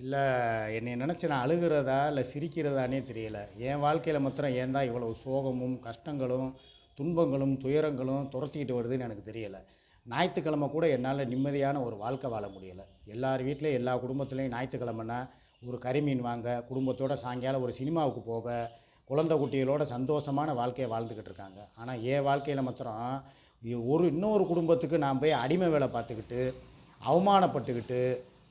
இல்லை என்னை நினச்சி நான் அழுகிறதா இல்லை சிரிக்கிறதானே தெரியல. என் வாழ்க்கையில் மாத்திரம் ஏன் தான் இவ்வளோ சோகமும் கஷ்டங்களும் துன்பங்களும் துயரங்களும் துரத்திக்கிட்டு வருதுன்னு எனக்கு தெரியலை. ஞாயிற்றுக்கிழமை கூட என்னால் நிம்மதியான ஒரு வாழ்க்கை வாழ முடியலை. எல்லார் வீட்லேயும் எல்லா குடும்பத்துலேயும் ஞாயிற்றுக்கிழமைனா ஒரு கறிமீன் வாங்க குடும்பத்தோட சாயங்காலம் ஒரு சினிமாவுக்கு போக குழந்தை குட்டிகளோட சந்தோஷமான வாழ்க்கையை வாழ்ந்துக்கிட்டு இருக்காங்க. ஆனால் என் வாழ்க்கையில் மாத்திரம் ஒரு இன்னொரு குடும்பத்துக்கு நான் போய் அடிமை வேலை பார்த்துக்கிட்டு அவமானப்பட்டுக்கிட்டு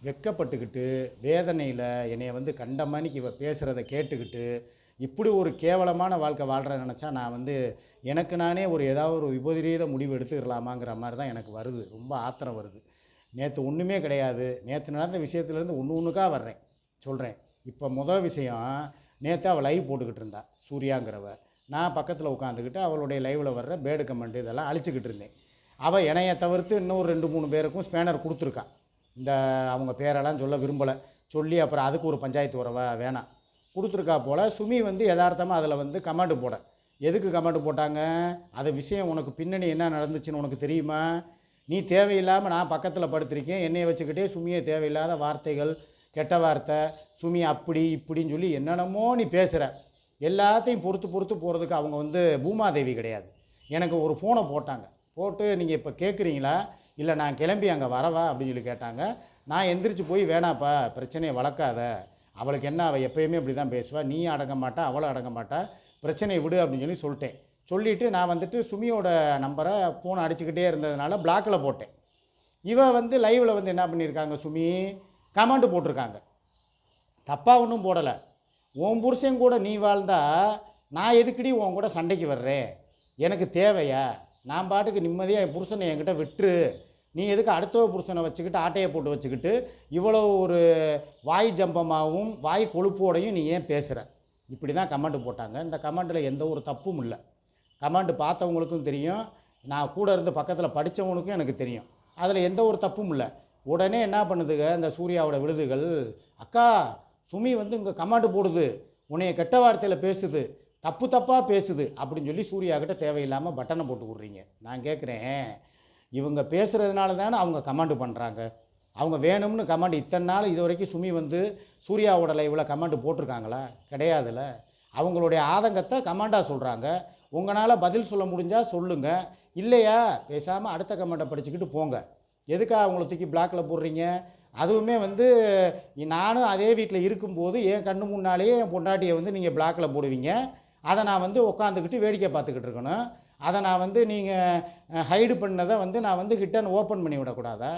வெக்கப்பட்டுக்கிட்டு வேதனையில் என்னைய வந்து கண்டமானிக்கு இவ பேசுகிறத கேட்டுக்கிட்டு இப்படி ஒரு கேவலமான வாழ்க்கை வாழ்கிற நினச்சா நான் வந்து எனக்கு நானே ஒரு ஏதாவது ஒரு விபரீத முடிவு எடுத்துக்கலாமாங்கிற மாதிரி தான் எனக்கு வருது. ரொம்ப ஆத்திரம் வருது. நேற்று ஒன்றுமே கிடையாது. நேற்று நடந்த விஷயத்துலேருந்து ஒன்று ஒன்றுக்கா வர்றேன். சொல்கிறேன் இப்போ முதல் விஷயம் நேற்று அவள் லைவ் போட்டுக்கிட்டு இருந்தா சூர்யாங்கிறவ. நான் பக்கத்தில் உட்காந்துக்கிட்டு அவளுடைய லைவில் வர்ற பேடு கமெண்ட் இதெல்லாம் அழிச்சிக்கிட்டு இருந்தேன். அவள் என்னையை தவிர்த்து இன்னும் ரெண்டு மூணு பேருக்கும் ஸ்பேனர் கொடுத்துருக்கா. இந்த அவங்க பேரெல்லாம் சொல்ல விரும்பலை. சொல்லி அப்புறம் அதுக்கு ஒரு பஞ்சாயத்து உறவை வேணாம். கொடுத்துருக்கா போல் சுமி வந்து யதார்த்தமாக அதில் வந்து கமெண்ட் போட. எதுக்கு கமெண்ட் போட்டாங்க? அது விஷயம் உனக்கு பின்னணி என்ன நடந்துச்சுன்னு உனக்கு தெரியுமா? நீ தேவையில்லாமல் நான் பக்கத்தில் படுத்திருக்கேன். என்னையை வச்சுக்கிட்டே சுமியை தேவையில்லாத வார்த்தைகள் கெட்ட வார்த்தை சுமி அப்படி இப்படின்னு சொல்லி என்னென்னமோ நீ பேசுகிற எல்லாத்தையும் பொறுத்து பொறுத்து போகிறதுக்கு அவங்க வந்து பூமாதேவி கிடையாது. எனக்கு ஒரு ஃபோனை போட்டாங்க. போட்டு நீங்கள் இப்போ கேட்குறீங்களா இல்லை நான் கிளம்பி அங்கே வரவா? அப்படின்னு சொல்லி கேட்டாங்க. நான் எந்திரிச்சு போய் வேணாப்பா பிரச்சனையை வளர்க்காத. அவளுக்கு என்ன? அவள் எப்பயுமே இப்படி தான் பேசுவா. நீ அடங்க மாட்டா அவளும் அடங்க மாட்டா. பிரச்சனையை விடு அப்படின்னு சொல்லி சொல்லிட்டேன். சொல்லிவிட்டு நான் வந்துட்டு சுமியோட நம்பரை ஃபோன் அடிச்சுக்கிட்டே இருந்ததுனால பிளாக்கில் போட்டேன். இவ வந்து லைவில் வந்து என்ன பண்ணியிருக்காங்க சுமி? கமெண்ட் போட்டிருக்காங்க. தப்பாக ஒன்றும் போடலை. உன் புருஷன் கூட நீ வாழ்ந்தா நான் எதுக்கடி உன் கூட சண்டைக்கு வர்றேன்? எனக்கு தேவையா? நான் பாட்டுக்கு நிம்மதியாக என் புருஷனை என்கிட்ட விட்டுரு. நீ எதுக்கு அடுத்த புருஷனை வச்சுக்கிட்டு ஆட்டையை போட்டு வச்சுக்கிட்டு இவ்வளோ ஒரு வாய் ஜம்பமாகவும் வாய் கொழுப்போடையும் நீ ஏன் பேசுகிற இப்படி தான் கமெண்ட் போட்டாங்க. இந்த கமெண்ட்டில் எந்த ஒரு தப்பும் இல்லை. கமெண்ட் பார்த்தவங்களுக்கும் தெரியும். நான் கூட இருந்து பக்கத்தில் படித்தவங்களுக்கும் எனக்கு தெரியும். அதில் எந்த ஒரு தப்பும் இல்லை. உடனே என்ன பண்ணுதுங்க? இந்த சூர்யாவோட விழுதுகள் அக்கா சுமி வந்து இங்கே கமெண்ட் போடுது. உன்னைய கெட்ட வார்த்தையில் பேசுது. தப்பு தப்பாக பேசுது. அப்படின்னு சொல்லி சூர்யா கிட்ட தேவையில்லாமல் பட்டனை போட்டு விட்றீங்க. நான் கேட்குறேன் இவங்க பேசுகிறதுனால தானே அவங்க கமாண்டு பண்ணுறாங்க அவங்க வேணும்னு கமெண்ட் இத்தனை நாள் இது வரைக்கும் சுமி வந்து சூர்யாவோட லைவில் கமெண்ட் போட்டிருக்காங்களா? கிடையாதுல்ல. அவங்களுடைய ஆதங்கத்தை கமாண்டாக சொல்கிறாங்க உங்களால் பதில் சொல்ல முடிஞ்சால் சொல்லுங்கள் இல்லையா? பேசாமல் அடுத்த கமெண்ட்டை படிச்சுக்கிட்டு போங்க. எதுக்காக அவங்கள தூக்கி பிளாக்கில் போடுறீங்க? அதுவுமே வந்து நானும் அதே வீட்டில் இருக்கும்போது என் கண்ணு முன்னாலேயே என் பொண்டாட்டியை வந்து நீங்கள் பிளாக்கில் போடுவீங்க. அதை நான் வந்து உட்காந்துக்கிட்டு வேடிக்கை பார்த்துக்கிட்டு இருக்கணும். அதை நான் வந்து நீங்கள் ஹைடு பண்ணதை வந்து நான் வந்து ரிட்டன் ஓப்பன் பண்ணி விடக்கூடாதா?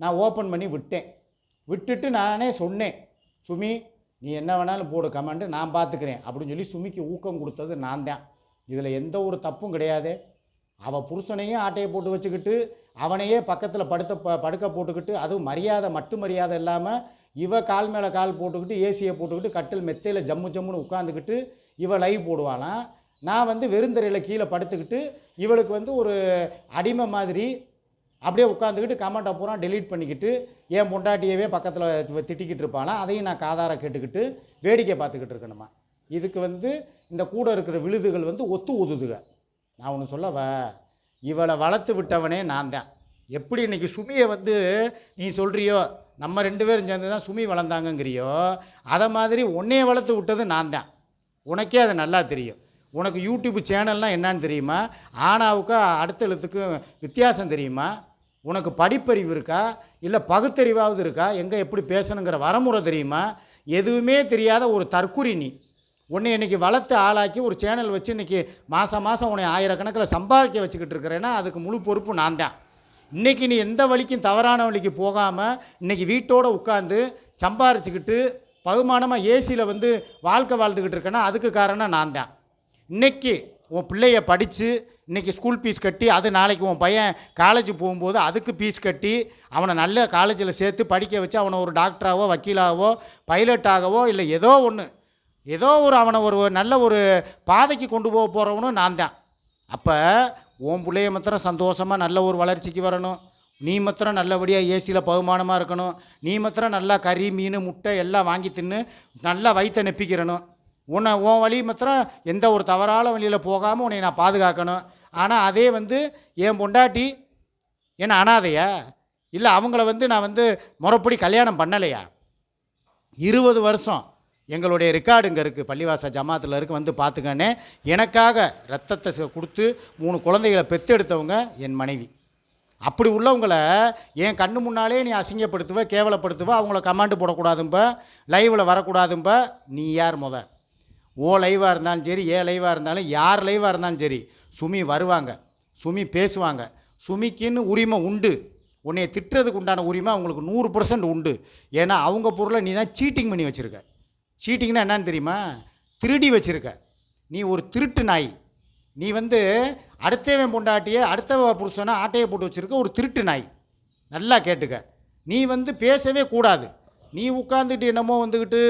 நான் ஓப்பன் பண்ணி விட்டேன். விட்டுட்டு நானே சொன்னேன் சுமி நீ என்ன வேணாலும் போடு கமெண்ட்டு நான் பார்த்துக்கிறேன். அப்படின்னு சொல்லி சுமிக்கு ஊக்கம் கொடுத்தது நான் தான். இதில் எந்த ஒரு தப்பும் கிடையாது. அவள் புருஷனையும் ஆட்டையை போட்டு வச்சுக்கிட்டு அவனையே பக்கத்தில் படுத்த ப படுக்க போட்டுக்கிட்டு அதுவும் மரியாதை மட்டு மரியாதை இல்லாமல் இவ கால் மேலே கால் போட்டுக்கிட்டு ஏசியை போட்டுக்கிட்டு கட்டில் மெத்தையில் ஜம்மு ஜம்முன்னு உட்காந்துக்கிட்டு இவ லைவ் போடுவாளாம். நான் வந்து வெறுந்தரையில் கீழே படுத்துக்கிட்டு இவளுக்கு வந்து ஒரு அடிமை மாதிரி அப்படியே உட்காந்துக்கிட்டு கமெண்ட்டை பூரா டெலீட் பண்ணிக்கிட்டு என் பொண்டாட்டியவே பக்கத்தில் திட்டிக்கிட்டு இருப்பானா? அதையும் நான் காதார கேட்டுக்கிட்டு வேடிக்கை பார்த்துக்கிட்டு இருக்கணுமா? இதுக்கு வந்து இந்த கூட இருக்கிற விழுதுகள் வந்து ஒத்து ஊதுதுக நான் ஒன்று சொல்லவா? இவளை வளர்த்து விட்டவனே நான் தான். எப்படி இன்னைக்கு சுமியை வந்து நீ சொல்கிறியோ நம்ம ரெண்டு பேரும் சேர்ந்து தான் சுமி வளர்ந்தாங்கங்கிறியோ அதை மாதிரி உன்னையே வளர்த்து விட்டது நான் தான். உனக்கே அது நல்லா தெரியும். உனக்கு யூடியூப் சேனல்னால் என்னன்னு தெரியுமா? ஆனாவுக்கும் அடுத்த எழுத்துக்கும் வித்தியாசம் தெரியுமா? உனக்கு படிப்பறிவு இருக்கா? இல்லை பகுத்தறிவாவது இருக்கா? எங்கே எப்படி பேசணுங்கிற வரமுறை தெரியுமா? எதுவுமே தெரியாத ஒரு தற்குறி நீ. உன்னை இன்னைக்கு வளர்த்து ஆளாக்கி ஒரு சேனல் வச்சு இன்றைக்கி மாதம் மாதம் உன்னை ஆயிரக்கணக்கில் சம்பாதிக்க வச்சுக்கிட்டு இருக்கிறேன்னா அதுக்கு முழு பொறுப்பு நான் தான். இன்றைக்கி நீ எந்த வழிக்கும் தவறான வழிக்கு போகாமல் இன்றைக்கி வீட்டோடு உட்காந்து சம்பாரிச்சுக்கிட்டு பகுமானமாக ஏசியில் வந்து வாழ்க்கை வாழ்ந்துக்கிட்டு இருக்கேன்னா அதுக்கு காரணம் நான் தான். இன்னைக்கு உன் பிள்ளைய படித்து இன்னைக்கு ஸ்கூல் ஃபீஸ் கட்டி அது நாளைக்கு உன் பையன் காலேஜ் போகும்போது அதுக்கு ஃபீஸ் கட்டி அவனை நல்ல காலேஜில் சேர்த்து படிக்க வச்சு அவனை ஒரு டாக்டராகவோ வக்கீலாகவோ பைலட்டாகவோ இல்லை ஏதோ ஒன்று ஏதோ ஒரு அவனை ஒரு நல்ல ஒரு பாதைக்கு கொண்டு போக போகிறவனும் நான் தான். அப்போ உன் பிள்ளைய மாத்திரம் சந்தோஷமாக நல்ல ஒரு வளர்ச்சிக்கு வரணும். நீ மாத்திரம் நல்லபடியாக ஏசியில் பகுமானமாக இருக்கணும். நீ மாத்திரம் நல்லா கறி மீன் முட்டை எல்லாம் வாங்கி தின்னு நல்லா வயிற்றை நெப்பிக்கிறணும். உன்னை உன் வழி மாத்திரம் எந்த ஒரு தவறான வழியில் போகாமல் உன்னை நான் பாதுகாக்கணும். ஆனால் அதே வந்து என் பொண்டாட்டி என்ன அனாதையா? இல்லை அவங்கள வந்து நான் வந்து முறைப்படி கல்யாணம் பண்ணலையா? இருபது வருஷம் எங்களுடைய ரெக்கார்டு இங்கே இருக்குது பள்ளிவாச ஜமாத்தில் இருக்குது வந்து பார்த்துக்கண்ணே எனக்காக ரத்தத்தை கொடுத்து மூணு குழந்தைகளை பெத்தெடுத்தவங்க என் மனைவி. அப்படி உள்ளவங்களை என் கண்ணு முன்னாலே நீ அசிங்கப்படுத்துவ கேவலப்படுத்துவ அவங்கள கமாண்டு போடக்கூடாதும்ப லைவில் வரக்கூடாதும்ப நீ யார் முத? ஓ லைவாக இருந்தாலும் சரி ஏ லைவாக இருந்தாலும் யார் லைவாக இருந்தாலும் சரி சுமி வருவாங்க. சுமி பேசுவாங்க. சுமிக்குன்னு உரிமை உண்டு. உன்னைய திட்டுறதுக்கு உண்டான உரிமை அவங்களுக்கு நூறு பர்சன்ட் உண்டு. ஏன்னா அவங்க பொருளை நீ தான் சீட்டிங் பண்ணி வச்சுருக்க. சீட்டிங்னா என்னன்னு தெரியுமா? திருடி வச்சுருக்க. நீ ஒரு திருட்டு நாய். நீ வந்து அடுத்தவன் பொண்டாட்டியை அடுத்த புருஷனை ஆட்டையை போட்டு வச்சுருக்க ஒரு திருட்டு நாய். நல்லா கேட்டுக்க. நீ வந்து பேசவே கூடாது. நீ உட்காந்துட்டு என்னமோ வந்துக்கிட்டு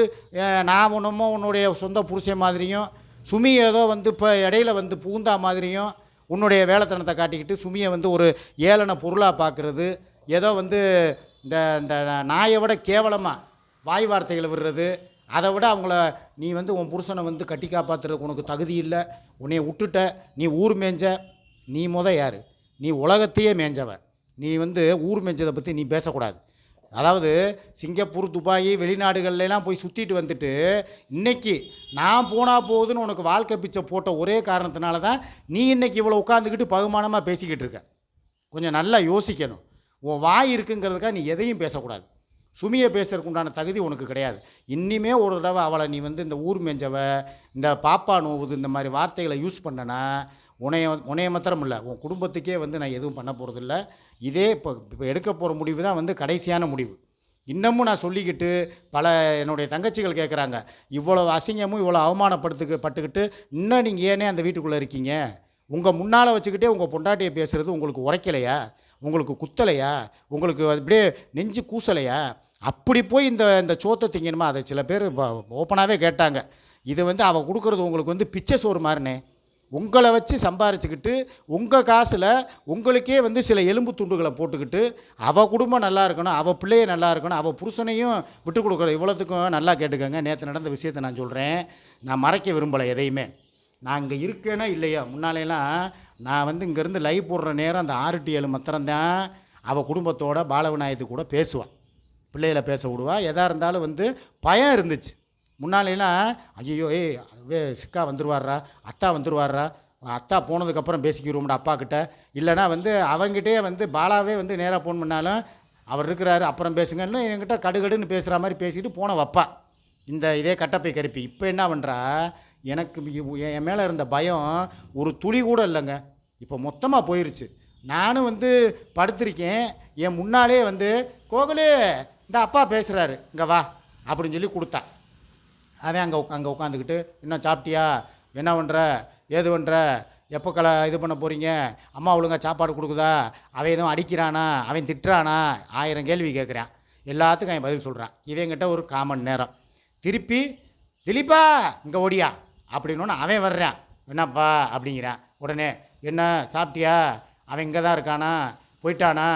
நான் என்னமோ உன்னுடைய சொந்த புருஷன் மாதிரியும் சுமி ஏதோ வந்து இப்போ இடையில வந்து புகுந்தா மாதிரியும் உன்னுடைய வேலைத்தனத்தை காட்டிக்கிட்டு சுமியை வந்து ஒரு ஏளன பொருளாக பார்க்குறது ஏதோ வந்து இந்த இந்த நாயை விட கேவலமாக வாய் வார்த்தைகளை விடுறது அதை விட அவங்கள நீ வந்து உன் புருஷனை வந்து கட்டி காப்பாற்றுறதுக்கு உனக்கு தகுதி இல்லை உன்னைய விட்டுட்ட நீ ஊர் மேய்ஞ்ச நீ முத யார்? நீ உலகத்தையே மேய்ஞ்சவ நீ வந்து ஊர் மேய்ஞ்சதை பற்றி நீ பேசக்கூடாது. அதாவது சிங்கப்பூர் துபாய் வெளிநாடுகள்லாம் போய் சுற்றிட்டு வந்துட்டு இன்றைக்கி நான் போனால் போகுதுன்னு உனக்கு வாழ்க்கை பிச்சை போட்ட ஒரே காரணத்தினால தான் நீ இன்னைக்கு இவ்வளோ உட்காந்துக்கிட்டு பகுமானமாக பேசிக்கிட்டு இருக்க. கொஞ்சம் நல்லா யோசிக்கணும். உன் வாய் இருக்குங்கிறதுக்காக நீ எதையும் பேசக்கூடாது. சுமியை பேசுறதுக்கு உண்டான தகுதி உனக்கு கிடையாது. இன்னிமே ஒரு தடவை அவளை நீ வந்து இந்த ஊர் மேஞ்சவ இந்த பாப்பா நோவுது இந்த மாதிரி வார்த்தைகளை யூஸ் பண்ணனா உனைய உனைய மாத்திரம் இல்லை உன் குடும்பத்துக்கே வந்து நான் எதுவும் பண்ண போகிறதில்ல இதே இப்போ இப்போ எடுக்க போகிற முடிவு தான் வந்து கடைசியான முடிவு. இன்னமும் நான் சொல்லிக்கிட்டு பல என்னுடைய தங்கச்சிகள் கேட்குறாங்க இவ்வளோ அசிங்கமும் இவ்வளோ அவமானப்படுத்து பட்டுக்கிட்டு இன்னும் நீங்கள் ஏனே அந்த வீட்டுக்குள்ளே இருக்கீங்க? உங்கள் முன்னால் வச்சுக்கிட்டே உங்கள் பொண்டாட்டியை பேசுகிறது உங்களுக்கு உரைக்கலையா? உங்களுக்கு குத்தலையா? உங்களுக்கு அப்படியே நெஞ்சு கூசலையா? அப்படி போய் இந்த இந்த சோத்தை திங்கணுமா? அதை சில பேர் ஓப்பனாகவே கேட்டாங்க. இது வந்து அவள் கொடுக்குறது உங்களுக்கு வந்து பிச்சை சோறு மாதிரினே உங்களை வச்சு சம்பாரிச்சுக்கிட்டு உங்கள் காசில் உங்களுக்கே வந்து சில எலும்பு துண்டுகளை போட்டுக்கிட்டு அவள் குடும்பம் நல்லா இருக்கணும் அவள் பிள்ளைய நல்லா இருக்கணும் அவள் புருஷனையும் விட்டு கொடுக்குற இவ்வளோத்துக்கும் நல்லா கேட்டுக்கோங்க. நேற்று நடந்த விஷயத்தை நான் சொல்கிறேன் நான் மறைக்க விரும்பலை எதையுமே. நான் இங்கே இருக்கேனா இல்லையா? முன்னாலேலாம் நான் வந்து இங்கேருந்து லைவ் போடுற நேரம் அந்த ஆறு டி ஏழு மாத்திரம்தான் அவள் குடும்பத்தோட பாலவிநாயகத்து கூட பேசுவாள் பிள்ளைகளை பேச விடுவா. எதாக இருந்தாலும் வந்து பயம் இருந்துச்சு. முன்னாலேலாம் ஐயோ ஏய் வே சிக்கா வந்துருவாரா அத்தா வந்துருவாரா அத்தா போனதுக்கப்புறம் பேசிக்கிறோம்டா அப்பா கிட்ட இல்லைனா வந்து அவங்ககிட்டே வந்து பாலாவே வந்து நேராக ஃபோன் பண்ணாலும் அவர் இருக்கிறாரு அப்புறம் பேசுங்கன்னு என்கிட்ட கடுகடுன்னு பேசுகிற மாதிரி பேசிட்டு போன வப்பா. இந்த இதே கட்டப்பை கருப்பி. இப்போ என்ன பண்ணுறா எனக்கு என் மேலே இருந்த பயம் ஒரு துளி கூட இல்லைங்க. இப்போ மொத்தமாக போயிருச்சு. நானும் வந்து படுத்திருக்கேன். என் முன்னாலே வந்து கோகுலு இந்த அப்பா பேசுகிறாரு இங்கே வா அப்படின்னு சொல்லி கொடுத்தா. அவன் அங்கே அங்கே உட்காந்துக்கிட்டு இன்னும் சாப்பிட்டியா? என்ன பண்ணுற ஏது பண்ணுற எப்போ கல இது பண்ண போகிறீங்க அம்மா ஒழுங்கா சாப்பாடு கொடுக்குதா? அவன் எதுவும் அடிக்கிறானா? அவன் திட்டுறானா? ஆயிரம் கேள்வி கேட்குறான் எல்லாத்துக்கும் அவன் பதில் சொல்கிறான் இவங்கிட்ட ஒரு காமன் நேரம். திருப்பி திலீப்பா இங்கே ஓடியா? அப்படின்னோன்னு அவன் வர்றான். என்னப்பா? அப்படிங்கிறான். உடனே என்ன சாப்பிட்டியா? அவன் இங்கே தான் இருக்கானா? போயிட்டானா?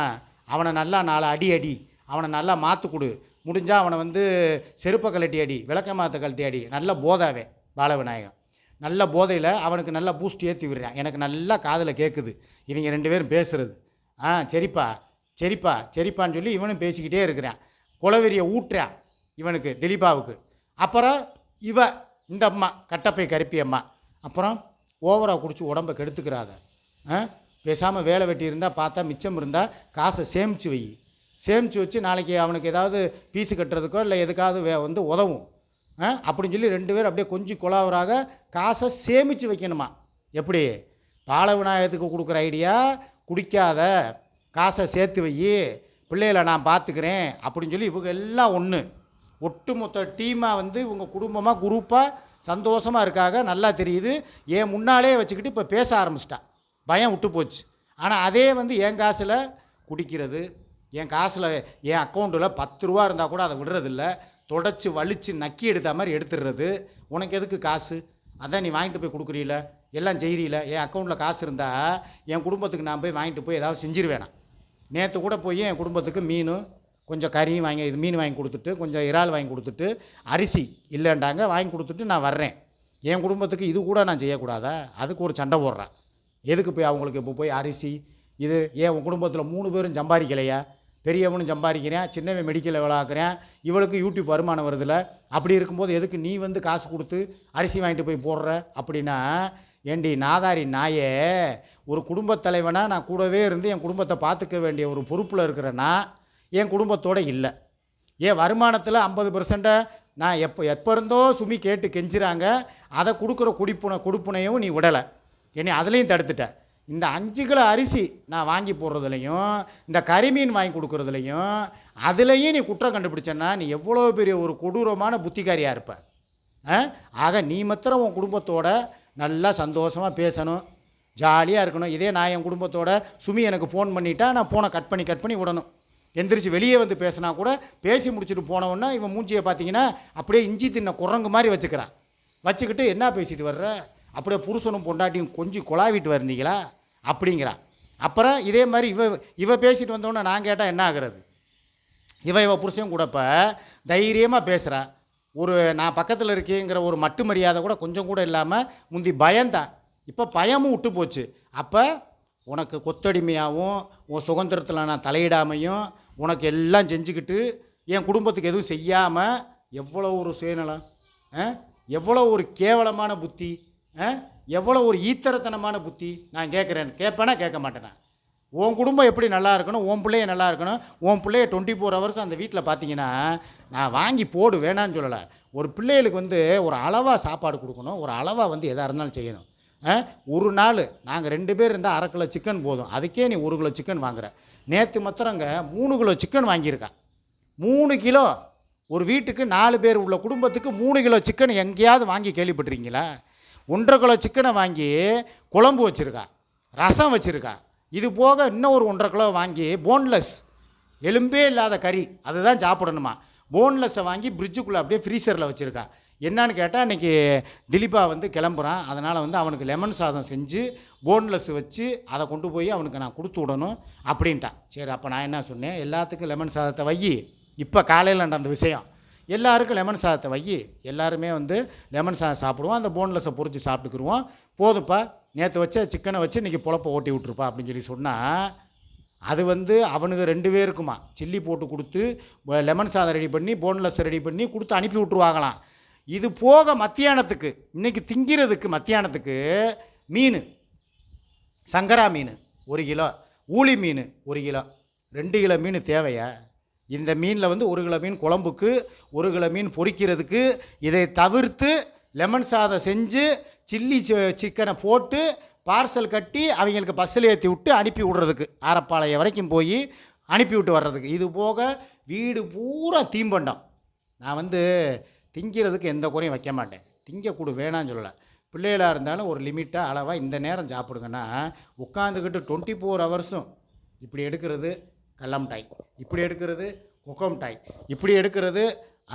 அவனை நல்லா நாலு அடி அடி. அவனை நல்லா மாற்று கொடு. முடிஞ்சால் அவனை வந்து செருப்பை கழட்டி அடி விளக்க மாற்ற கழட்டி அடி. நல்ல போதாவே பாலவிநாயகம் நல்ல போதையில் அவனுக்கு நல்லா பூஸ்ட் ஏற்றி விடுறான். எனக்கு நல்லா காதில் கேட்குது இவங்க ரெண்டு பேரும் பேசுகிறது ஆ சரிப்பா சரிப்பா சரிப்பான்னு சொல்லி இவனும் பேசிக்கிட்டே இருக்கிறான். குலவெறியை ஊட்டுறான் இவனுக்கு திலீபாவுக்கு. அப்புறம் இவ இந்த அம்மா கட்டப்பை கருப்பி அம்மா. அப்புறம் ஓவராக குடிச்சு உடம்பை கெடுத்துக்கிறாத ஆ பேசாமல் வேலை வெட்டி இருந்தால் பார்த்தா மிச்சம் இருந்தால் காசை சேமித்து வை. சேமித்து வச்சு நாளைக்கு அவனுக்கு ஏதாவது பீஸு கட்டுறதுக்கோ இல்லை எதுக்காவது வே வந்து உதவும். ஆ? அப்படின்னு சொல்லி ரெண்டு பேரும் அப்படியே கொஞ்சம் குழாவராக காசை சேமித்து வைக்கணுமா? எப்படி? பால விநாயகத்துக்கு கொடுக்குற ஐடியா குடிக்காத காசை சேர்த்து வை பிள்ளைகளை நான் பார்த்துக்கிறேன் அப்படின்னு சொல்லி இவங்க எல்லாம் ஒன்று ஒட்டுமொத்த டீமாக வந்து இவங்க குடும்பமாக குரூப்பாக சந்தோஷமாக இருக்காங்க நல்லா தெரியுது. என் முன்னாலே வச்சுக்கிட்டு இப்போ பேச ஆரம்பிச்சிட்டா. பயம் விட்டு போச்சு. ஆனால் அதே வந்து என் காசில் குடிக்கிறது என் காசில் என் அக்கௌண்ட்டில் பத்து ரூபா இருந்தால் கூட அதை விடுறதில்ல. தொடச்சி வலித்து நக்கி எடுத்த மாதிரி எடுத்துடுறது. உனக்கு எதுக்கு காசு? அதான் நீ வாங்கிட்டு போய் கொடுக்குறீல? எல்லாம் செய்கிறீல என் அக்கௌண்ட்டில் காசு இருந்தால் என் குடும்பத்துக்கு நான் போய் வாங்கிட்டு போய் ஏதாவது செஞ்சிருவேனா? நேற்று கூட போய் என் குடும்பத்துக்கு மீன் கொஞ்சம் கறியும் வாங்கி இது மீன் வாங்கி கொடுத்துட்டு கொஞ்சம் இறால் வாங்கி கொடுத்துட்டு அரிசி இல்லைன்றாங்க. வாங்கி கொடுத்துட்டு நான் வர்றேன். என் குடும்பத்துக்கு இது கூட நான் செய்யக்கூடாதா? அதுக்கு ஒரு சண்டை போடுறேன் எதுக்கு போய் அவங்களுக்கு இப்போ போய் அரிசி இது என் குடும்பத்தில் மூணு பேரும் சம்பாதிக்கலையா? பெரியவனும் சம்பாதிக்கிறேன் சின்னவன் மெடிக்கலில் விளாக்குறேன் இவளுக்கு யூடியூப் வருமானம் வருதில்ல அப்படி இருக்கும்போது எதுக்கு நீ வந்து காசு கொடுத்து அரிசி வாங்கிட்டு போய் போடுற? அப்படின்னா ஏண்டி நாதாரி நாயே ஒரு குடும்பத் தலைவனாக நான் கூடவே இருந்து என் குடும்பத்தை பார்த்துக்க வேண்டிய ஒரு பொறுப்பில் இருக்கிறேன்னா என் குடும்பத்தோடு இல்லை. ஏன் வருமானத்தில் ஐம்பது பெர்சண்ட்டை நான் எப்போ எப்போ இருந்தோ சுமி கேட்டு கெஞ்சுறாங்க அதை கொடுக்குற குடிப்புனை கொடுப்புனையும் நீ விடலை. என்னை அதுலேயும் தடுத்துட்ட. இந்த அஞ்சு கிலோ அரிசி நான் வாங்கி போடுறதுலையும் இந்த கறிமீன் வாங்கி கொடுக்குறதுலையும் அதுலேயும் நீ குற்றம் கண்டுபிடிச்சேன்னா நீ எவ்வளோ பெரிய ஒரு கொடூரமான புத்திகாரியாக இருப்ப. ஆ? ஆக நீ மாத்திரம் உன் குடும்பத்தோட நல்லா சந்தோஷமாக பேசணும் ஜாலியாக இருக்கணும். இதே நான் என் குடும்பத்தோட சுமி எனக்கு ஃபோன் பண்ணிட்டா நான் ஃபோனை கட் பண்ணி கட் பண்ணி விடணும். எந்திரிச்சு வெளியே வந்து பேசினா கூட பேசி முடிச்சுட்டு போனவொன்னே இவன் மூஞ்சியை பார்த்தீங்கன்னா அப்படியே இஞ்சி தின்ன குரங்கு மாதிரி வச்சுக்கிறான். வச்சுக்கிட்டு என்ன பேசிட்டு வர்ற? அப்படியே புருஷனும் பொண்டாட்டியும் கொஞ்சம் குழாவிட்டு வந்தீங்களா அப்படிங்கிறா. அப்புறம் இதே மாதிரி இவ இவ பேசிட்டு வந்தோன்னே நான் கேட்டால் என்ன ஆகிறது? இவ இவ புருஷன் கூட இப்போ தைரியமாக பேசுகிறா ஒரு நான் பக்கத்தில் இருக்கேங்கிற ஒரு மட்டு மரியாதை கூட கொஞ்சம் கூட இல்லாமல் முந்தி பயந்தான் இப்போ பயமும் விட்டு போச்சு. அப்போ உனக்கு கொத்தடிமையாகவும் உன் சுதந்திரத்தில் நான் தலையிடாமையும் உனக்கு எல்லாம் செஞ்சுக்கிட்டு என் குடும்பத்துக்கு எதுவும் செய்யாமல் எவ்வளோ ஒரு சுயநலம் ஆ? எவ்வளோ ஒரு கேவலமான புத்தி? ஆ? எவ்வளோ ஒரு ஈத்தரத்தனமான புத்தி நான் கேட்குறேன். கேட்பேனா கேட்க மாட்டேனா? உன் குடும்பம் எப்படி நல்லா இருக்கணும்? உன் பிள்ளைய நல்லா இருக்கணும். உன் பிள்ளைய டுவெண்ட்டி ஃபோர் ஹவர்ஸ் அந்த வீட்டில் பார்த்தீங்கன்னா நான் வாங்கி போடு வேணான்னு சொல்லலை. ஒரு பிள்ளைகளுக்கு வந்து ஒரு அளவாக சாப்பாடு கொடுக்கணும். ஒரு அளவாக வந்து எதாக இருந்தாலும் செய்யணும். ஆ? ஒரு நாள் நாங்கள் ரெண்டு பேர் இருந்தால் அரை கிலோ சிக்கன் போதும். அதுக்கே நீ ஒரு கிலோ சிக்கன் வாங்குற. நேற்று மாத்திரங்க மூணு கிலோ சிக்கன் வாங்கியிருக்கா. மூணு கிலோ. ஒரு வீட்டுக்கு நாலு பேர் உள்ள குடும்பத்துக்கு மூணு கிலோ சிக்கன் எங்கேயாவது வாங்கி கேள்விப்பட்டிருக்கீங்களா? ஒன்றரை கிலோ சிக்கனை வாங்கி குழம்பு வச்சுருக்கா ரசம் வச்சுருக்கா. இது போக இன்னும் ஒரு ஒன்றரை கிலோ வாங்கி போன்லெஸ் எலும்பே இல்லாத கறி அதுதான் சாப்பிடணுமா. போன்லெஸ்ஸை வாங்கி ஃப்ரிட்ஜுக்குள்ளே அப்படியே ஃப்ரீசரில் வச்சுருக்கா. என்னன்னு கேட்டால் இன்றைக்கி திலீபா வந்து கிளம்புறான். அதனால் வந்து அவனுக்கு லெமன் சாதம் செஞ்சு போன்லெஸ் வச்சு அதை கொண்டு போய் அவனுக்கு நான் கொடுத்து விடணும் அப்படின்ட்டான். சரி அப்போ நான் என்ன சொன்னேன்? எல்லாத்துக்கும் லெமன் சாதத்தை வை இப்போ காலையில் நடந்த விஷயம். எல்லாருக்கும் லெமன் சாதத்தை வை. எல்லாருமே வந்து லெமன் சாதம் சாப்பிடுவோம். அந்த போன்லெஸ்ஸை பொறிச்சு சாப்பிட்டுக்குருவோம். போதுப்பா நேற்று வச்ச சிக்கனை வச்சு இன்றைக்கி பொழப்ப ஓட்டி விட்ருப்பா அப்படின்னு சொல்லி சொன்னால் அது வந்து அவனுக்கு ரெண்டு பேருக்குமா. சில்லி போட்டு கொடுத்து லெமன் சாதம் ரெடி பண்ணி போன்லெஸ் ரெடி பண்ணி கொடுத்து அனுப்பி விட்ருவாங்களாம் இது போக மத்தியானத்துக்கு இன்றைக்கி திங்கிறதுக்கு மத்தியானத்துக்கு மீன். சங்கரா மீன் ஒரு கிலோ ஊளி மீன் ஒரு கிலோ. ரெண்டு கிலோ மீன் தேவையா? இந்த மீனில் வந்து ஒரு கிலோ மீன் குழம்புக்கு ஒரு கிலோ மீன் பொரிக்கிறதுக்கு இதை தவிர்த்து லெமன் சாதம் செஞ்சு சில்லி சிக்கனை போட்டு பார்சல் கட்டி அவங்களுக்கு பஸ்ஸில் ஏற்றி விட்டு அனுப்பி விடுறதுக்கு. ஆரப்பாளையம் வரைக்கும் போய் அனுப்பி விட்டு வர்றதுக்கு. இது போக வீடு பூரா தீம்பண்டம். நான் வந்து திங்கிறதுக்கு எந்த குறையும் வைக்க மாட்டேன். திங்கக்கூடு வேணான்னு சொல்லலை. பிள்ளைகளாக இருந்தாலும் ஒரு லிமிட்டாக அளவாக இந்த நேரம் சாப்பிடுங்கன்னா உட்காந்துக்கிட்டு டுவெண்ட்டி ஃபோர் ஹவர்ஸும் இப்படி எடுக்கிறது கல்லம்டாய் இப்படி எடுக்கிறது கொக்கம்டாய் இப்படி எடுக்கிறது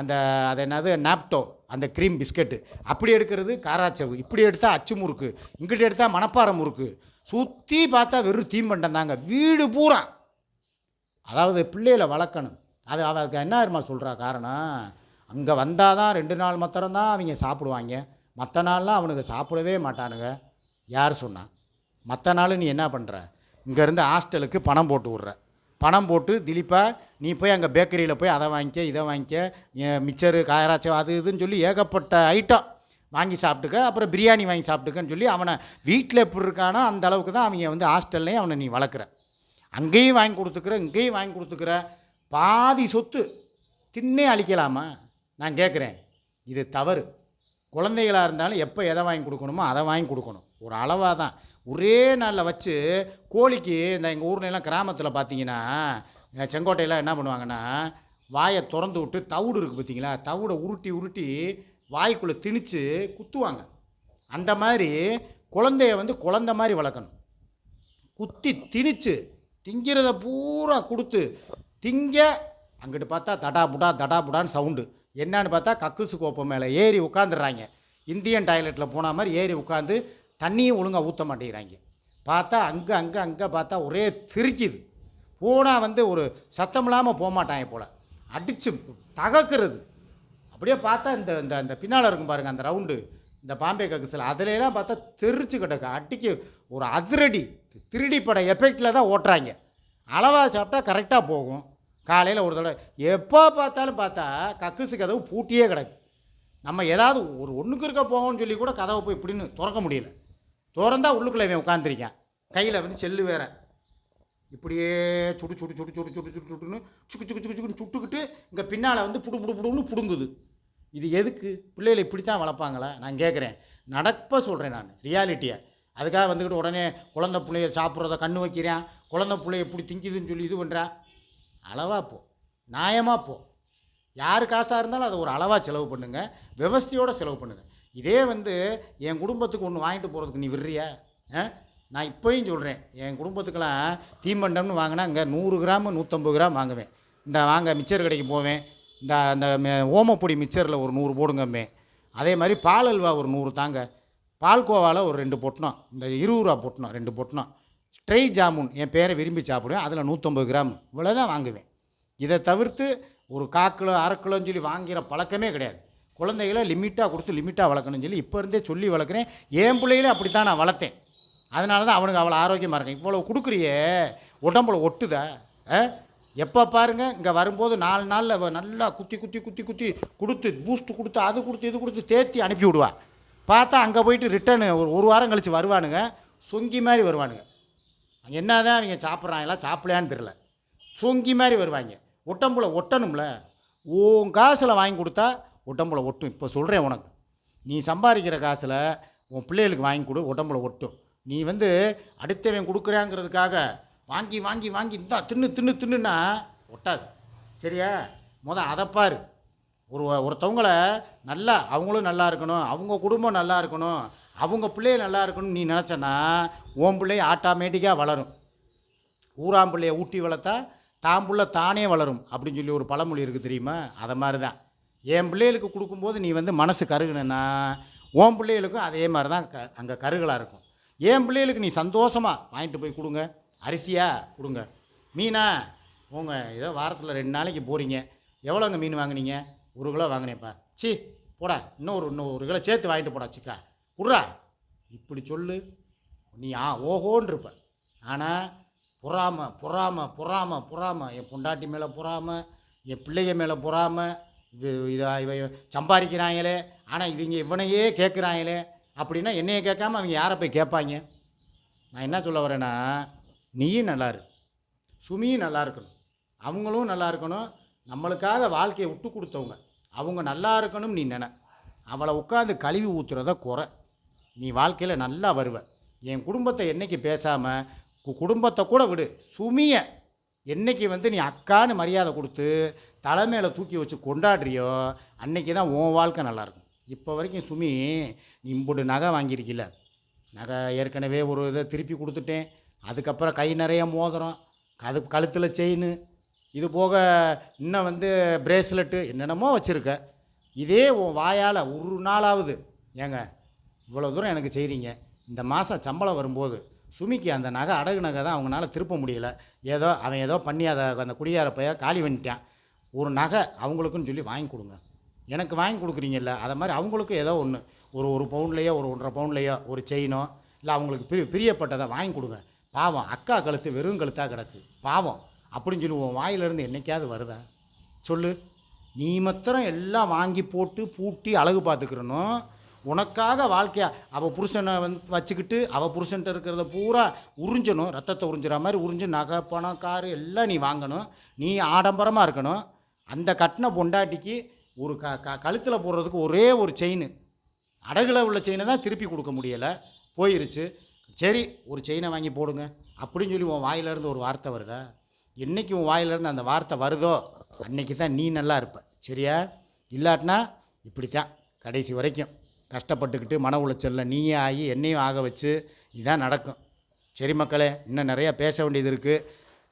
அந்த அது என்னது? நாப்டோ அந்த க்ரீம் பிஸ்கட்டு அப்படி எடுக்கிறது காராச்சவு. இப்படி எடுத்தால் அச்சு முறுக்கு. இங்கிட்டு எடுத்தால் மணப்பாறை முறுக்கு. சுற்றி பார்த்தா வெறும் தீம்பண்டம் தாங்க. வீடு பூரா. அதாவது பிள்ளைகளை வளர்க்கணும். அது அவளுக்கு என்ன இருமா சொல்கிறா காரணம்? அங்கே வந்தால் தான் ரெண்டு நாள் மாத்திரம்தான் அவங்க சாப்பிடுவாங்க. மற்ற நாள்லாம் அவனுக்கு சாப்பிடவே மாட்டானுங்க. யார் சொன்னான் மற்ற நாள் நீ என்ன பண்ணுற இங்கேருந்து ஹாஸ்டலுக்கு பணம் போட்டு விட்ற. பணம் போட்டு திலீப்பா நீ போய் அங்கே பேக்கரியில் போய் அதை வாங்கிக்க இதை வாங்கிக்க மிச்சரு காயராச்சம் அது இதுன்னு சொல்லி ஏகப்பட்ட ஐட்டம் வாங்கி சாப்பிட்டுக்க அப்புறம் பிரியாணி வாங்கி சாப்பிட்டுக்கன்னு சொல்லி அவனை வீட்டில் எப்படி இருக்கானோ அந்த அளவுக்கு தான் அவங்க வந்து ஹாஸ்டல்லையும் அவனை நீ வளர்க்குற. அங்கேயும் வாங்கி கொடுத்துக்கிற இங்கேயும் வாங்கி கொடுத்துக்கிற. பாதி சொத்து தின்னே அழிக்கலாமா? நான் கேட்குறேன். இது தவறு. குழந்தைகளாக இருந்தாலும் எப்போ எதை வாங்கி கொடுக்கணுமோ அதை வாங்கி கொடுக்கணும். ஒரு அளவாக தான். ஒரே நாளில் வச்சு கோழிக்கு இந்த எங்கள் ஊர்ல எல்லாம் கிராமத்தில் பார்த்தீங்கன்னா செங்கோட்டையெல்லாம் என்ன பண்ணுவாங்கன்னா வாயை திறந்து விட்டு தவிடு இருக்குது பார்த்தீங்களா தவிடை உருட்டி உருட்டி வாய்க்குள்ளே திணித்து குத்துவாங்க. அந்த மாதிரி குழந்தைய வந்து குழந்த மாதிரி வளர்க்கணும். குத்தி திணிச்சு திங்கிறத பூரா கொடுத்து திங்க அங்கிட்டு பார்த்தா தடா புடா தடா புடான்னு சவுண்டு. என்னான்னு பார்த்தா கக்குசு கோப்பம் மேலே ஏறி உட்காந்துடுறாங்க இந்தியன் டாய்லெட்டில் போன மாதிரி ஏறி உட்காந்து தண்ணியும் ஒழுங்காக ஊற்ற மாட்டேங்கிறாங்க. பார்த்தா அங்கே அங்கே அங்கே பார்த்தா ஒரே திருக்கிது. போனால் வந்து ஒரு சத்தம் இல்லாமல் போக மாட்டாங்க போல். அடித்து தகக்கிறது அப்படியே பார்த்தா இந்த இந்த இந்த பின்னால் இருக்கும் பாருங்கள் அந்த ரவுண்டு இந்த பாம்பே கக்குசில் அதுலலாம் பார்த்தா தெரிச்சு கிடக்கு. அடிக்க ஒரு அதிரடி திருடி பட எஃபெக்டில் தான் ஓட்டுறாங்க. அளவாக சாப்பிட்டா கரெக்டாக போகும். காலையில் ஒரு தடவை. எப்போ பார்த்தாலும் பார்த்தா கக்குசு கதவு பூட்டியே கிடக்கு. நம்ம ஏதாவது ஒரு ஒன்றுக்கு இருக்க போகணும்னு சொல்லி கூட கதவை போய் இப்படின்னு திறக்க முடியல. திறந்தா உள்ளுக்குள்ளே இவன் உட்காந்துருக்கேன் கையில் வந்து செல்லு வேற. இப்படியே சுடு சுடு சுடு சுடு சுடு சுடு சுட்டுன்னு சுக்கு சுக்கு சுக்கு சுக்குன்னு சுட்டுக்கிட்டு இங்கே பின்னால் வந்து புடு புடு புடுன்னு புடுங்குது. இது எதுக்கு? பிள்ளைகளை இப்படி தான் வளர்ப்பாங்களா? நான் கேட்குறேன் நடப்ப சொல்கிறேன் நான் ரியாலிட்டியை அதுக்காக வந்துக்கிட்டு உடனே குழந்தை பிள்ளைய சாப்பிட்றத கண்ணு வைக்கிறேன். குழந்தை பிள்ளைய இப்படி திங்கிதுன்னு சொல்லி இது பண்ணுறேன் அளவாக போ. நியாயமாக போ. யார் காசாக இருந்தாலும் அதை ஒரு அளவாக செலவு பண்ணுங்கள் விவஸ்தையோடு செலவு பண்ணுங்கள் இதே வந்து என் குடும்பத்துக்கு ஒன்று வாங்கிட்டு போகிறதுக்கு நீ விடுறியா? ஆ? நான் இப்போயும் சொல்கிறேன் என் குடும்பத்துக்கெல்லாம் தீமண்டம்னு வாங்கினா அங்கே நூறு கிராம் நூற்றம்பது கிராம் வாங்குவேன். இந்த வாங்க மிச்சர் கடைக்கு போவேன். இந்த அந்த ஓமப்பொடி மிச்சரில் ஒரு நூறு போடுங்கம்மே அதே மாதிரி பால் அல்வா ஒரு நூறு தாங்க. பால்கோவாவில் ஒரு ரெண்டு பொட்டணம் இந்த இருபது ரூபா பொட்டணம் ரெண்டு பொட்டணம் ஸ்ட்ரை ஜாமுன் என் பேரை விரும்பி சாப்பிடுவேன் அதில் நூற்றம்பது கிராம் இவ்வளோ தான் வாங்குவேன். இதை தவிர்த்து ஒரு காக்கிலோ அரை கிலோன்னு சொல்லி வாங்கிற பழக்கமே கிடையாது. குழந்தைகளை லிமிட்டாக கொடுத்து லிமிட்டாக வளர்க்கணும்னு சொல்லி இப்போ இருந்தே சொல்லி வளர்க்குறேன். என் பிள்ளைகளே அப்படி தான் நான் வளர்த்தேன். அதனால தான் அவனுக்கு அவ்வளோ ஆரோக்கியமாக இருக்கேன். இவ்வளோ கொடுக்குறியே உடம்புல ஒட்டுதா? ஆ? எப்போ பாருங்க இங்கே வரும்போது நாலு நாளில் நல்லா குத்தி குத்தி குத்தி குத்தி கொடுத்து பூஸ்ட் கொடுத்து அது கொடுத்து இது கொடுத்து தேத்தி அனுப்பி விடுவா. பார்த்தா அங்கே போயிட்டு ரிட்டர்னு ஒரு ஒரு வாரம் கழித்து வருவானுங்க. சொங்கி மாதிரி வருவானுங்க. அங்கே என்ன தான் அவங்க சாப்பிட்றாங்களா சாப்பிடலையான்னு தெரில சொங்கி மாதிரி வருவாங்க. ஒட்டம்புல ஒட்டணும்ல. உன் காசில் வாங்கி கொடுத்தா உடம்புல ஒட்டும். இப்போ சொல்கிறேன் உனக்கு. நீ சம்பாதிக்கிற காசில் உன் பிள்ளைகளுக்கு வாங்கி கொடு உடம்புல ஒட்டும். நீ வந்து அடுத்தவன் கொடுக்குறாங்கிறதுக்காக வாங்கி வாங்கி வாங்கி இந்தா தின்னு தின்னு தின்னுன்னா ஒட்டாது. சரியா? முத அதை பாரு. ஒரு ஒருத்தவங்கள நல்லா அவங்களும் நல்லா இருக்கணும் அவங்க குடும்பம் நல்லா இருக்கணும் அவங்க பிள்ளைய நல்லா இருக்கணும்னு நீ நினச்சனா உன் பிள்ளை ஆட்டோமேட்டிக்காக வளரும். ஊராம்பிள்ளைய ஊட்டி வளர்த்தா தாம்புள்ள தானே வளரும் அப்படின்னு சொல்லி ஒரு பழமொழி இருக்குது தெரியுமா? அதை மாதிரி தான் என் பிள்ளைகளுக்கு கொடுக்கும்போது நீ வந்து மனசு கருகுனா உன் பிள்ளைகளுக்கும் அதே மாதிரி தான் க அங்கே கருகலாக இருக்கும். என் பிள்ளைகளுக்கு நீ சந்தோஷமாக வாங்கிட்டு போய் கொடுங்க. அரிசியாக கொடுங்க. மீனா போங்க. ஏதோ வாரத்தில் ரெண்டு நாளைக்கு போகிறீங்க எவ்வளோங்க மீன் வாங்குனீங்க? ஒரு கிலோ வாங்கினேப்பா சி போடா. இன்னொரு இன்னும் ஒரு கிலோ சேர்த்து வாங்கிட்டு போடா சிக்கா. குட்றா. இப்படி சொல்லு. நீ ஆ ஓஹோன்னு இருப்ப. ஆனால் பொறாம பொறாம பொறாம பொறாம. என் பொண்டாட்டி மேலே பொறாம என் பிள்ளைங்க மேலே பொறாமல் இது இதாக இவன் சம்பாதிக்கிறாங்களே ஆனால் இவங்க இவனையே கேட்குறாங்களே அப்படின்னா என்னைய கேட்காம அவங்க யாரை போய் கேட்பாங்க? நான் என்ன சொல்ல வரேன்னா நீயும் நல்லா இரு. சுமியும் நல்லா இருக்கணும். அவங்களும் நல்லா இருக்கணும். நம்மளுக்காக வாழ்க்கையை விட்டு கொடுத்தவங்க. அவங்க நல்லா இருக்கணும் நீ நினை. அவளை உட்காந்து கழுவி ஊற்றுறத குறை. நீ வாழ்க்கையில் நல்லா வருவ. என் குடும்பத்தை என்னைக்கு பேசாமல் குடும்பத்தை கூட விடு. சுமியை என்னைக்கு வந்து நீ அக்கான்னு மரியாதை கொடுத்து தலைமையில் தூக்கி வச்சு கொண்டாடுறியோ அன்னைக்கு தான் உன் வாழ்க்கை நல்லாயிருக்கும். இப்போ வரைக்கும் சுமி நீ இம்புடு நகை வாங்கியிருக்கில்ல நகை ஏற்கனவே ஒரு இதை திருப்பி கொடுத்துட்டேன். அதுக்கப்புறம் கை நிறைய மோதிரம் அது கழுத்தில் செயின் இது போக இன்னும் வந்து பிரேஸ்லெட்டு என்னென்னமோ வச்சுருக்க. இதே உன் வாயால் ஒரு நாளாவது ஏங்க இவ்வளோ தூரம் எனக்கு செய்கிறீங்க இந்த மாதம் சம்பளம் வரும்போது சுமிக்கு அந்த நகை அடகு நகை தான் அவங்களால திருப்ப முடியல. ஏதோ அவன் ஏதோ பண்ணி அதை அந்த குடியார பைய காலி பண்ணிட்டான். ஒரு நகை அவங்களுக்குன்னு சொல்லி வாங்கி கொடுங்க. எனக்கு வாங்கி கொடுக்குறீங்கல்ல அதை மாதிரி அவங்களுக்கும் ஏதோ ஒன்று ஒரு ஒரு பவுன்லேயோ ஒரு ஒன்றரை பவுன்லேயோ ஒரு செயினோ இல்லை அவங்களுக்கு பிரி பிரியப்பட்டதை வாங்கி கொடுங்க. பாவம் அக்கா கழுத்து வெறும் கழுத்தாக கிடக்கு. பாவம். அப்படின்னு சொல்லி உன் வாயிலிருந்து என்னைக்காவது வருதா? சொல்லு. நீ மாத்திரம் எல்லாம் வாங்கி போட்டு பூட்டி அழகு பார்த்துக்கிறனும். உனக்காக வாழ்க்கையா அவள் புருஷனை வந்து வச்சுக்கிட்டு அவள் புருஷன்ட்ட இருக்கிறத பூரா உறிஞ்சணும். ரத்தத்தை உறிஞ்சுற மாதிரி உறிஞ்சு நகை பணம் காரு எல்லாம் நீ வாங்கணும். நீ ஆடம்பரமாக இருக்கணும். அந்த கட்டின பொண்டாட்டிக்கு ஒரு க க கழுத்தில் போடுறதுக்கு ஒரே ஒரு செயின் அடகுல உள்ள செயினை தான் திருப்பி கொடுக்க முடியலை. போயிருச்சு. சரி ஒரு செயினை வாங்கி போடுங்க. அப்படின்னு சொல்லி உன் வாயிலேருந்து ஒரு வார்த்தை வருதா? என்றைக்கு உன் வாயிலேருந்து அந்த வார்த்தை வருதோ அன்னைக்கு தான் நீ நல்லா இருப்ப. சரியா? இல்லாட்டினா இப்படி தான் கடைசி வரைக்கும். கஷ்டப்பட்டுக்கிட்டு மன உளைச்சலில் நீயே ஆகி என்னையும் ஆக வச்சு இதான் நடக்கும். சரி மக்களே இன்னும் நிறையா பேச வேண்டியது இருக்குது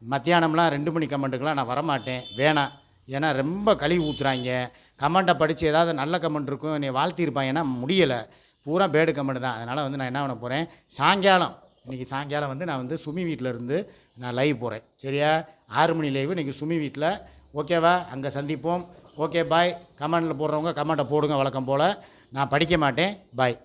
மத்தியானம்லாம் ரெண்டு மணி கமெண்ட்டுக்கெலாம் நான் வரமாட்டேன். வேணாம். ஏன்னா ரொம்ப கழுவி ஊற்றுறாங்க கமெண்ட்டை படித்து ஏதாவது நல்ல கமெண்ட் இருக்கும் என்னை வாழ்த்திருப்பாங்கன்னா முடியலை. பூரா பேடு கமெண்ட் தான். அதனால் வந்து நான் என்ன பண்ண போகிறேன் சாயங்காலம். இன்றைக்கி சாயங்காலம் வந்து நான் வந்து சுமி வீட்டில் இருந்து நான் லைவ் போகிறேன் சரியா? ஆறு மணி லைவ் இன்றைக்கி சுமி வீட்டில் ஓகேவா அங்கே சந்திப்போம். ஓகே பாய் கமெண்டில் போடுறவங்க கமெண்ட்டை போடுங்க வழக்கம் போல். நான் படிக்க மாட்டேன். பாய்